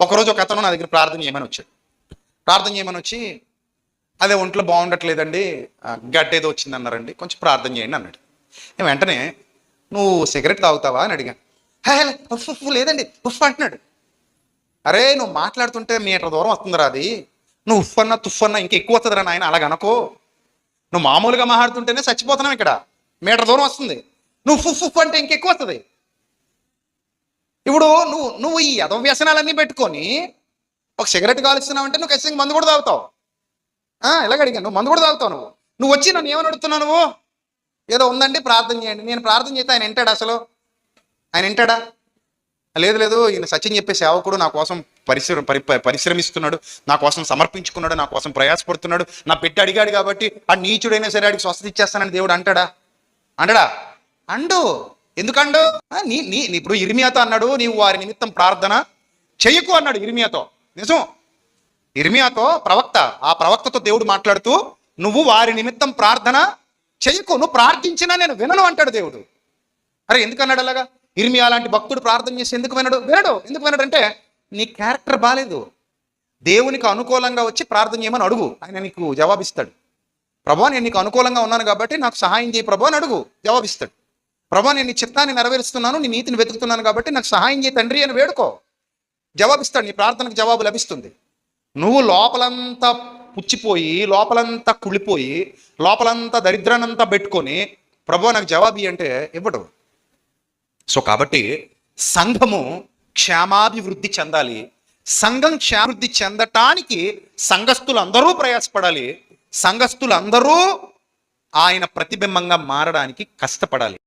ఒకరోజు ఒక అతను నా దగ్గర ప్రార్థన చేయమని వచ్చాడు. ప్రార్థన చేయమని వచ్చి అదే ఒంట్లో బాగుండట్లేదండి గడ్డ ఏదో వచ్చింది అన్నారండి. కొంచెం ప్రార్థన చేయండి అన్నాడు. నేను వెంటనే నువ్వు సిగరెట్ తాగుతావా? అని అడిగాను. "హే, ఉఫ్ ఉఫ్ లేదండి ఉఫ్ అంటున్నాడు. అరే నువ్వు మాట్లాడుతుంటే మీటర్ దూరం వస్తుందిరా అది. నువ్వు ఉఫ్ అన్నా తుఫ్ అన్నా ఇంకా ఎక్కువ వస్తుందిరా నాయన అలాగ అనుకో. నువ్వు మామూలుగా మాట్లాడుతుంటేనే చచ్చిపోతున్నావు ఇక్కడ. మీటర్ దూరం వస్తుంది. నువ్వు ఫుఫ్ ఫుఫ్ అంటే ఇంకెక్కువ వస్తుంది. ఇప్పుడు నువ్వు నువ్వు ఈ యథ వ్యసనాలన్నీ పెట్టుకొని ఒక సిగరెట్ కాలుస్తున్నావు అంటే నువ్వు ఖచ్చితంగా మందు కూడా తాగుతావు. ఆ, ఇలాగ అడిగాను? నువ్వు మందు కూడా తాగుతావు నువ్వు. నువ్వు వచ్చి నన్ను ఏమని అడుగుతున్నావు నువ్వు? ఏదో ఉందండి ప్రార్థన చేయండి. నేను ప్రార్థన చేస్తే ఆయన వింటాడా అసలు? ఆయన వింటాడా? లేదు లేదు ఈయన సచిన్ చెప్పే సేవకుడు నా కోసం పరిశ్రమ పరి పరిశ్రమిస్తున్నాడు నా కోసం సమర్పించుకున్నాడు నా కోసం ప్రయాసపడుతున్నాడు. నా పెట్టి అడిగాడు కాబట్టి ఆ నీచుడైనా సరే ఆడికి స్వస్థత ఇచ్చేస్తానని దేవుడు అంటాడా? అంటాడా? అండు. ఎందుకండు? నీ నీ నీ- ఇప్పుడు ఇర్మియాతో అన్నాడు నీవు వారి నిమిత్తం ప్రార్థన చెయ్యకు అన్నాడు ఇర్మియాతో. నిజం. ఇర్మియాతో ప్రవక్త ఆ ప్రవక్తతో దేవుడు మాట్లాడుతూ నువ్వు వారి నిమిత్తం ప్రార్థన చెయ్యకు నువ్వు ప్రార్థించినా నేను వినను అంటాడు దేవుడు. అరే ఎందుకు అన్నాడు అలాగా? ఇర్మియా లాంటి భక్తుడు ప్రార్థన చేసి ఎందుకు వినడు? వినడు. ఎందుకు వినడు అంటే నీ క్యారెక్టర్ బాగాలేదు దేవునికి అనుకూలంగా వచ్చి ప్రార్థన చేయమని అడుగు. ఆయన నీకు జవాబిస్తాడు. ప్రభా నేను నీకు అనుకూలంగా ఉన్నాను కాబట్టి నాకు సహాయం చేయి ప్రభా అని అడుగు. జవాబిస్తాడు. ప్రభా నేను నీ చిత్తాన్ని నెరవేరుస్తున్నాను నీ నీతిని వెతుకుతున్నాను కాబట్టి నాకు సహాయం చేయి తండ్రి అని వేడుకో. జవాబిస్తాడు నీ ప్రార్థనకు జవాబు లభిస్తుంది. నువ్వు లోపలంతా పుచ్చిపోయి లోపలంతా కుళ్ళిపోయి లోపలంతా దరిద్రానంతా పెట్టుకొని ప్రభు నాకు జవాబు అంటే ఇవ్వడు. సో కాబట్టి సంఘము క్షేమాభివృద్ధి చెందాలి. సంఘం క్షేమాభివృద్ధి చెందటానికి సంఘస్థులందరూ ప్రయాసపడాలి. సంఘస్థులందరూ ఆయన ప్రతిబింబంగా మారడానికి కష్టపడాలి.